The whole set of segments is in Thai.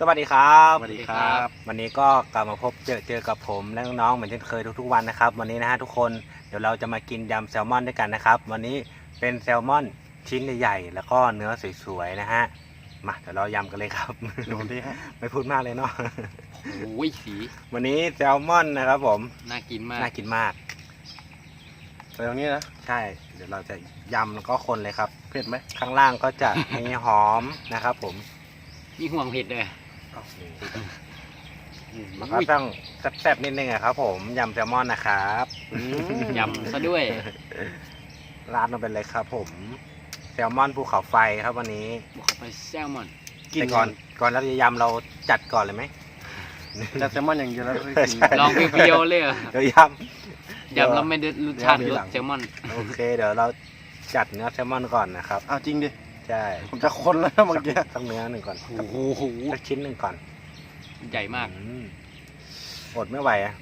สวัสดีครับ สวัสดีครับ วันนี้ก็กลับมาพบเจอเจอกับผมและน้องๆเหมือนเช่นเคยทุกๆวันนะครับ วันนี้นะฮะทุกคนเดี๋ยวเราจะมากินยำแซลมอนด้วยกันนะครับ วันนี้เป็นแซลมอนชิ้นใหญ่ๆแล้วก็เนื้อสวยๆนะฮะมาเดี๋ยวเรายำกันเลยครับโดนที่ฮะไม่พูดมากเลยเนาะโอ้ยสีวันนี้แซลมอนนะครับ ผมน่ากินมากน่ากินมากแต่ตรงนี้นะใช่ เดี๋ยวเราจะยำแล้วก็คนเลยครับเผ็ดไหมข้างล่างก็จะมีหอมนะครับ ผมมีห่วงเผ็ดเลย มันก็ต้องแซ่บๆนิดนึงอะครับ ผมยำแซลมอนนะครับอืมยำซะด้วยราดลงไปเลยครับ ผมแซลมอนภูเขาไฟครับวันนี้บุกเข้าไปแซลมอนกินแต่ก่อนก่อนเราจะยำเราจัดก่อนเลยไหมจัดแซลมอนอย่างเดียวแล้วค่อยกินใช่ลองเปรี้ยวๆเลยเหรอเดี๋ยวยยำแล้วไม่ได้รสชาติเดี๋ยวรหลัสงแซลมอนำโอเค เดี๋ยวเราจัดเนื้อแซลมอนก่อนนะครับอ้าวจริงดิ ใช่ผมจะคนแล้วนะเมื่อกี้สักเนื้อหนึ่งก่อนโอ้โหสักชิ้นหนึ่งก่อน ใหญ่มากอืมอดไม่ไหวอะ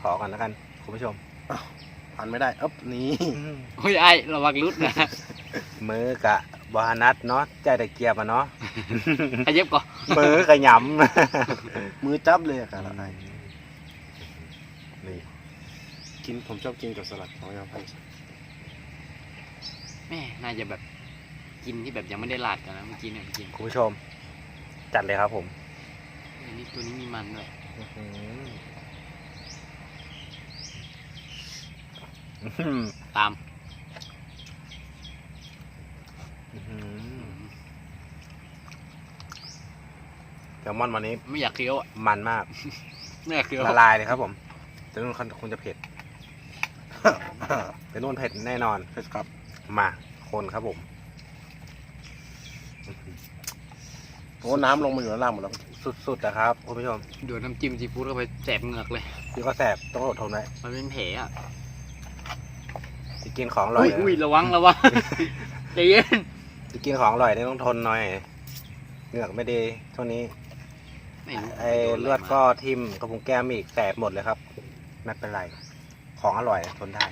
ขอก่อนแล้วกันคุณผู้ชมผ่านไม่ได้อ๊บนี่โอ้ยไอ้ระวังรุดนะมือกะบานัดเนาะใจตะเกียบอะเนาะขยับก่อนมือกะหยมือจับเลยอะครับำนี่กินผมชอบกินกับสลัดของยาพันธุ์แม่น่าจะแบบ กินที่แบบยังไม่ได้ลาดกันนะเมื่อกี้เนี่ยกินคุณผู้ชม จัดเลยครับผมอันนี้ตัวนี้มีมันด้วยอื้อหืออื้อหือตามอื้อหือแซลมอนวันนี้ ไม่อยากเคี้ยวอะมันมากไม่อยากเคี้ยวละลายเลยครับผม แต่นู่นคงจะเผ็ด แต่นู่นเผ็ดแน่นอนเผ็ดครับ มาคนครับผม โอ้น้ำลงมาอยู่ด้านล่างหมดแล้วสุดๆนะครับคุณผู้ชมโดนน้ำจิ้มซีฟู้ดเข้าไปแสบเหงือกเลยพี่ก็แสบต้องอดทนไว้มันเป็นแผลอะจะกินของอร่ออุ้ยยอุ้ยระวังระวังใจเย็นจะกินของอร่อยนี่ต้องทนหน่อยเหงือกไม่ดีช่วงนี้ไม่รู้ไอ้เลือดก็ทิ่มกระพุ้งแก้มอีกแสบหมดเลยครับไม่เป็นไร ของอร่อยทนได้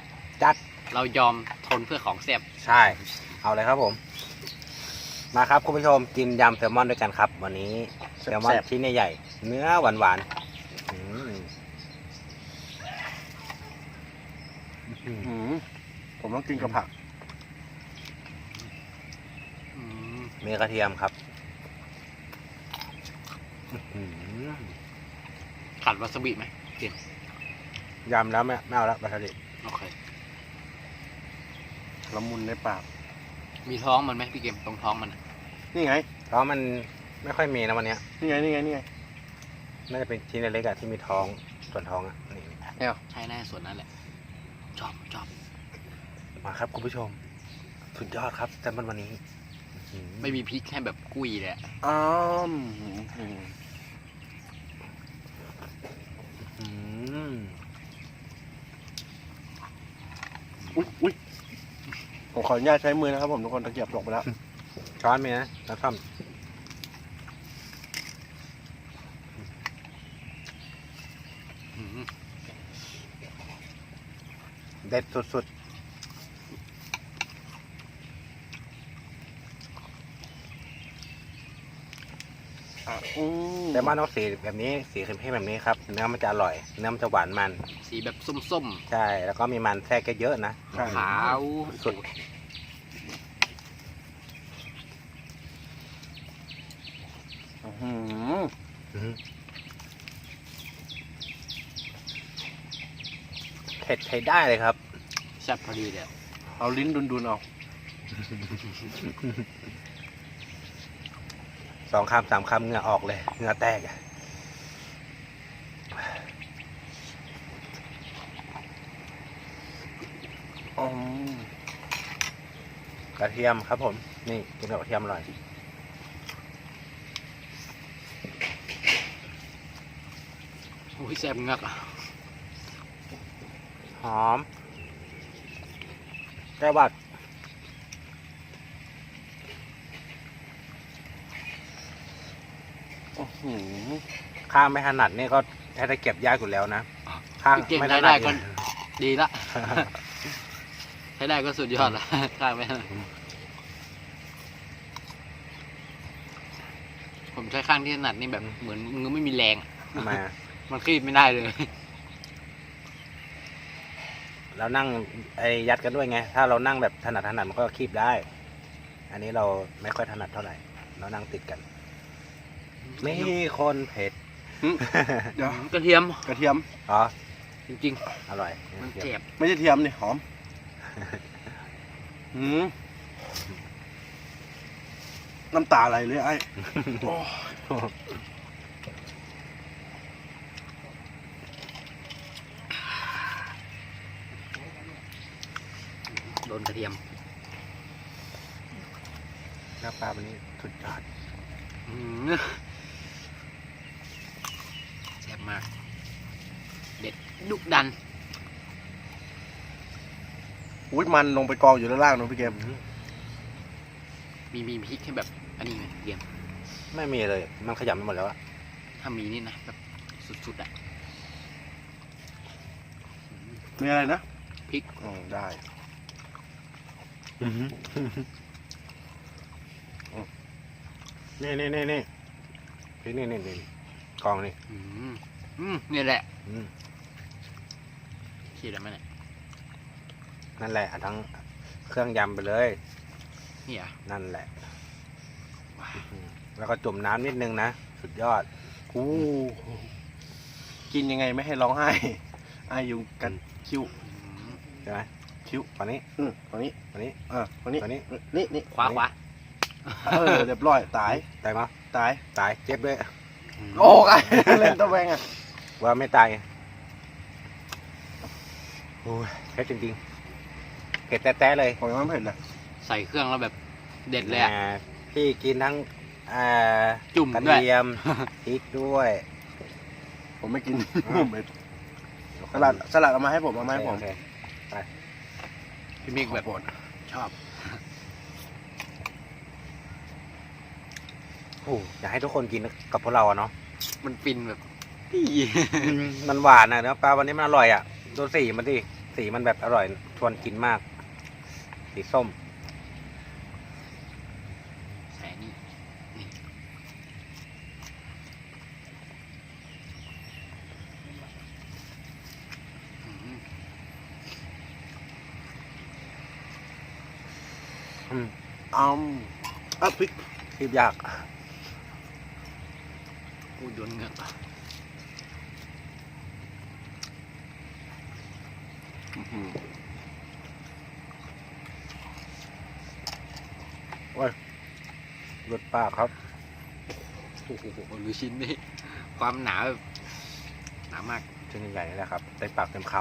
จัดเรายอมทนเพื่อของแซ่บใช่ เอาเลยครับผม มาครับคุณผู้ชมกินยำแซลมอนด้วยกันครับ วันนี้แซลมอนแซ่บชิ้นใหญ่ๆเนื้อหวานๆอืมๆอื้อหือผมต้องกินกับผักอืมมีกระเทียมครับอื้อหือขาดวาซาบิไหมยำแล้วไม่ไม่เอาแล้วบัตรดิโอเคละมุนในปาก มีท้องมันไหมพี่เกมตรงท้องมันอะ นี่ไงเพราะมันไม่ค่อยมีนะวันเนี้ยนี่ไงนี่ไงนี่ไงน่าจะเป็นชิ้นเล็กๆอะที่มีท้องส่วนท้องอะนี่ใช่แน่ส่วนนั้นแหละชอบชอบมาครับคุณผู้ชม สุดยอดครับแซลมอนวันนี้อื้อหือไม่มีพริกแค่แบบกุ้ยเลยอะอ้ามอื้ออืมอุ้ยอุ้ยผมขออนุญาตใช้มือนะครับผมทุกคนตะเกียบตกไปแล้ว ช้อนมีนะแล้วซ่อมอืมเด็ดสุดอะอืมๆแซลมอนต้องสีแบบนี้สีเข้มๆแบบนี้ครับ เนื้อมันจะอร่อย เนื้อมันจะหวานมัน สีแบบส้มใช่ แล้วก็มีมันแทรกเยอะๆนะใช่ๆขาวสุด อื้อหืออื้อหือเผ็ดใช้ได้เลยครับแซ่บพอดีเลยอะเอาลิ้นดุนๆเอาสองคำสามคำเหงื่อออกเลยเหงื่อแตกอะอืมกระเทียมครับผม นี่กินกับกระเทียมอร่อย โอ้ยแซ่บเหงือกอะหอมแก้หวัดอื้อหือข้างไม่ถนัดนี่ก็ใช้ตะเกียบยากอยู่แล้วนะ ข้างพี่เกมไม่ถใช้นัได้ดก็เนี่ยดีละ ใช้ได้ก็สุดยอดละข้างไม่ถนัดผมใช้ข้างที่ถนัดนี่แบบเหมือนมือไม่มีแรงอะ ทำไมอะ มันคลีบไม่ได้เลย เรานั่งไอ้ยัดกันด้วยไง ถ้าเรานั่งแบบถนัดถนัดมันก็คีบได้ อันนี้เราไม่ค่อยถนัดเท่าไหร่ เรานั่งติดกันมีคนเผ็ด เดี๋ยวกระเทียมกระเทียม อ๋อ จริง อร่อยๆ มันเจ็บไม่ใช่เทียมนี่หอมหืมน้ำตาไหลเลยไอ้ โอ้ โดนกระเทียมหน้าปลาวันนี้สุดยอดอืมแซ่บมาก เด็ดดุดันอุ้ยมันลงไปกองอยู่ด้านล่างนู้นพี่เกม มีมีพริกให้แบบ อันนี้ไหมเยี่ยมไม่มีเลย มันขยำไปหมดแล้วอะถ้ามีนี่นะแบบสุดๆอะอืมมีอะไรนะพริกอืมได้ นี่นี่นี่นี่พี่นี่นี่นี่กองนี่อืมอืมนี่แหละอืมคิดแล้วไหมเนี่ยนั่นแหละเอาทั้งเครื่องยำไปเลย นี่อะนั่นแหละว้าวอืมแล้วก็จุ่มน้ำนิดนึงนะ สุดยอด อู้กินยังไงไม่ให้ร้องไห้ไอายุกันคิ้วอืมใช่ไหม คิ้วฝั่งนี้อืมตัวนี้ฝั่งนี้อ่าตัวนี้ตัวนี้นี่นี่ขวาขวาเออเรียบร้อยตายตายมั้ยตายตายเจ็บด้วยมโอ้ยเล่นตัวแวงอะว่าไม่ตายโอ้ยเผ็ดจริงๆเผ็ดแต้ๆเลยผมยังไม่เผ็ดเลยใส่เครื่องแล้วแบบเด็ดเลยอะแหมพี่กินทั้งอ่าจุ่มกระด้วยเทียมพริกด้วย ผมไม่กินอ่าผมเผ็ดสลัดสลัดเอามาให้ผมเอามาให้ผมโอเค พี่มิกแบบขอโทษชอบ โอ้อยากให้ทุกคนกินกับพวกเราอะเนาะ มันฟินแบบพี่มันหวานอะเนื้อปลาวันนี้มันอร่อยอะดูสีมันดิสีมันแบบอร่อยชวนกินมาก สีส้ม ใส่นี่นี่อืม อืมเอาอะพริกคีบยากพูดโดนเหงือกอื้อหือรสปากครับ โอ้โหดูชิ้นนี่ความหนาแบบหนามาก ชิ้นใหญ่ๆนี่แหละครับเต็มปากเต็มค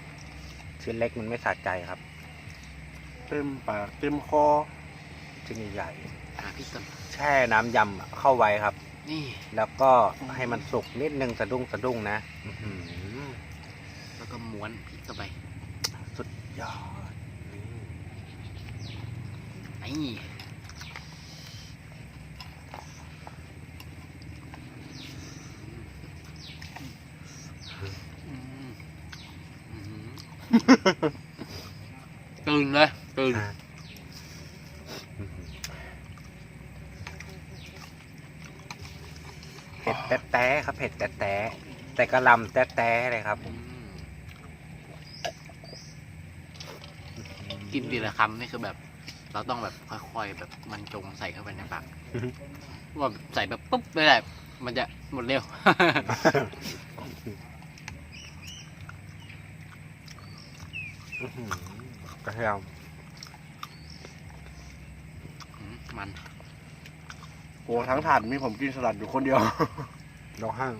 ำชิ้นเล็กมันไม่สะใจครับ เต็มปากเต็มคอชิ้นใหญ่หาพริกก่อนๆแช่น้ำยำอะเข้าไว้ครับ นี่แล้วก็ให้มันสุกนิดนึงสะดุ้งสะดุ้งนะอื้อหือแล้วก็ม้วนพริกเข้าไปสุดยอดอืมนี่อืมอืมตื่นเลย ตื่นอะอื้อหือเผ็ดแต๊ะๆครับเผ็ดแต๊ะๆแต่กระหลำแต๊ะๆเลยครับอืมกินทีละคำนี่คือแบบ เราต้องแบบค่อยๆแบบมันจงใส่เข้าไปในปากอือฮึว่าใส่แบบปุ๊บไม่ได้มันจะหมดเร็วอื้อหือกระเทียม อื มมันโอ้ทั้งถาดมีผมกินสลัดอยู่คนเดียว ดอกห้าง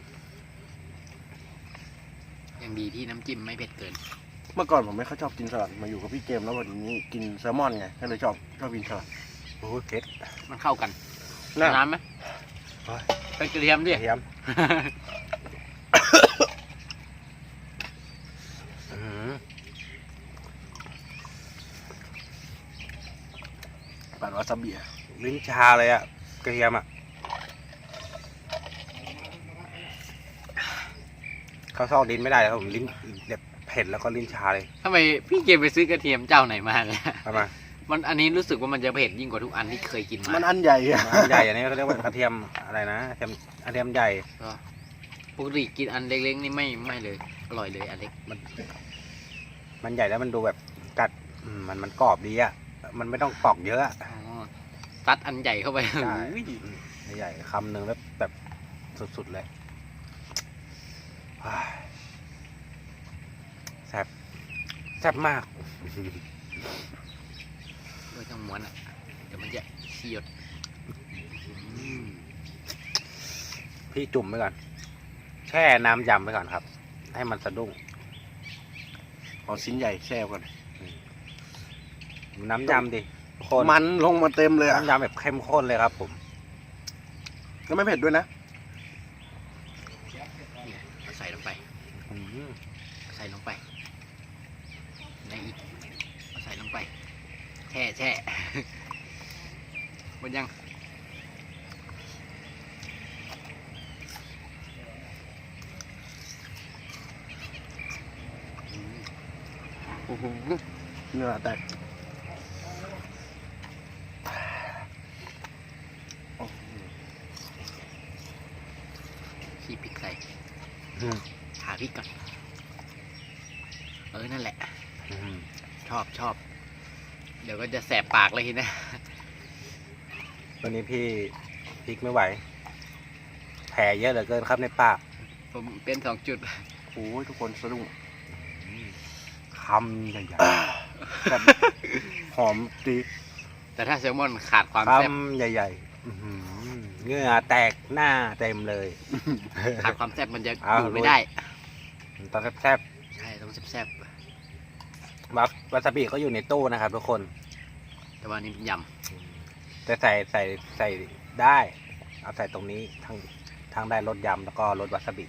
ยังดีที่น้ำจิ้มไม่เผ็ดเกิน เมื่อก่อนผมไม่ค่อยชอบกินสลัดมาอยู่กับพี่เกมแล้ววันนี้กินแซลมอนไงก็เลยชอบชอบกินสลัดโอ้ยเผ็ดมันเข้ากันน่าน้ำไหมโอ้ยเป็นกระเทียมกดิระเทียมอื้อหือปัดวาซาบิอะ ลิ้นชาเลยอะกระเทียมอะเขาซอกลิ้นไม่ได้เลยครับผมลิ้นแบบเผ็ดแล้วก็ลิ้นชาเลยทำไมพี่เกมไปซื้อกระเทียมเจ้าไหนมาเนี่ยทำไมมันอันนี้รู้สึกว่ามันจะเผ็ดยิ่งกว่าทุกอันที่เคยกินมามันอันใหญ่อะอันใหญ่อันนี้เขาเรียกว่ากระเทียมอะไรนะกระเทียมกระเทียมใหญ่ก็ปกติกินอันเล็กๆนี่ไม่ไม่เลยอร่อยเลยอันเล็กมันใหญ่แล้วมันดูแบบกัดอืมมันมันกรอบดีอะมันไม่ต้องปอกเยอะอะอ๋อ ซัดอันใหญ่เข้าไปใช่ อุ้ยใหญ่คำหนึ่งแล้วแบบสุดๆเลยว้ายแซ่บแซ่บมากไม่ต้องม้วนอะ เดี๋ยวมันจะเสียดพี่จุ่มไปก่อน แช่น้ำยำไปก่อนครับ ให้มันสะดุ้งเอาชิ้นใหญ่แช่ก่อน น้ำยำดิ ข้นมันลงมาเต็มเลยอะน้ำยำแบบเข้มข้นเลยครับ ผมแล้วไม่เผ็ดด้วยนะนี่เอาใส่ลงไป อืมใส่ลงไปในอีกเอาใส่ลงไป แช่แช่ หมดยังโอ้โหเนื้อแตกโอ้โห ขี้พริกใส่ อืม หาพริกก่อน เออ นั่นแหละ อืม ชอบชอบ เดี๋ยวก็จะแสบปากเลยทีนะวันนี้พี่พริกไม่ไหว แผลเยอะเหลือเกินครับในปาก ผมเป็นสองจุด โอ้ยทุกคนสะดุ้งคำใหญ่แบบหอมดีแต่ถ้าแซลมอนขาดความๆแซ่บคำใหญ่ๆอื้อหือเหงื่อแตกหน้าเต็มเลย ขาดความแซ่บมันจะเอาอยู่ลุไม่ย ได้ ตอนแซ่บใช่ ต้องแซ่บๆ วาวาซาบิก็อยู่ในตู้นะครับทุกคนๆแต่ว่านี่ยแต่ใส่ใส่ใส่ได้ เอาใส่ตรงนี้ทั้งทั้งได้รสยำแล้วก็รสวาซาบิ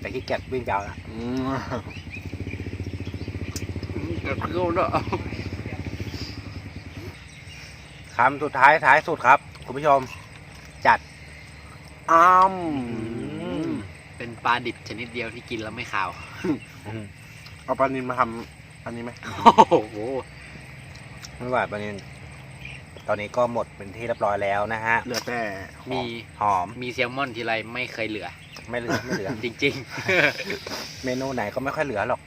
แต่ขี้เกียจวิ่งไปเอาละอืมำเกิดเกลียวเนอะคำสุดท้ายท้ายสุดครับ คุณผู้ชม จัดอ้ามมเป็นปลาดิบชนิดเดียวที่กินแล้วไม่ขาว เอาปลานินมาทำ อันนี้ไหมโอ้โหไม่ว่าประเด็นตอนนี้ก็หมดเป็นที่เรียบร้อยแล้วนะฮะ เหลือแต่หอมีหอม มีแซลมอนทีไรไม่เคยเหลือ ไม่เหลือไม่เหลือ จริง เมนูไหนก็ไม่ค่อยเหลือหรอก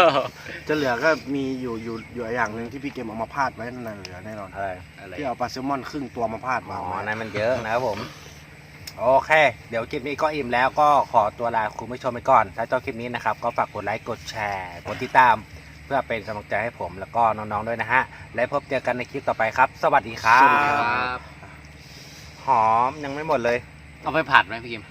ๆ จะเหลือก็มีอยู่อยู่อยู่อย่างหนึ่งที่พี่เกมเอามาพาดไว้นั่นนะเหลือแน่นอนอะไร อะไรที่เอาปลาแซลมอนครึ่งตัวมาพาดอ๋วางอไว้ นั่นมันเยอะนะครับผม โอเค เดี๋ยวคลิปนี้ก็อิ่มแล้วก็ขอตัวลาคุณผู้ชมไปก่อน ถ้าชอบคลิปนี้นะครับ ก็ฝากกดไลค์ กดแชร์ กดติดตามเพื่อเป็นกำลังใจให้ผมแล้วก็น้องๆด้วยนะฮะ และพบเจอกันในคลิปต่อไปครับ สวัสดีครัสวัสดีบครับหอมยังไม่หมดเลย เอาไปผัดไหมพี่กิม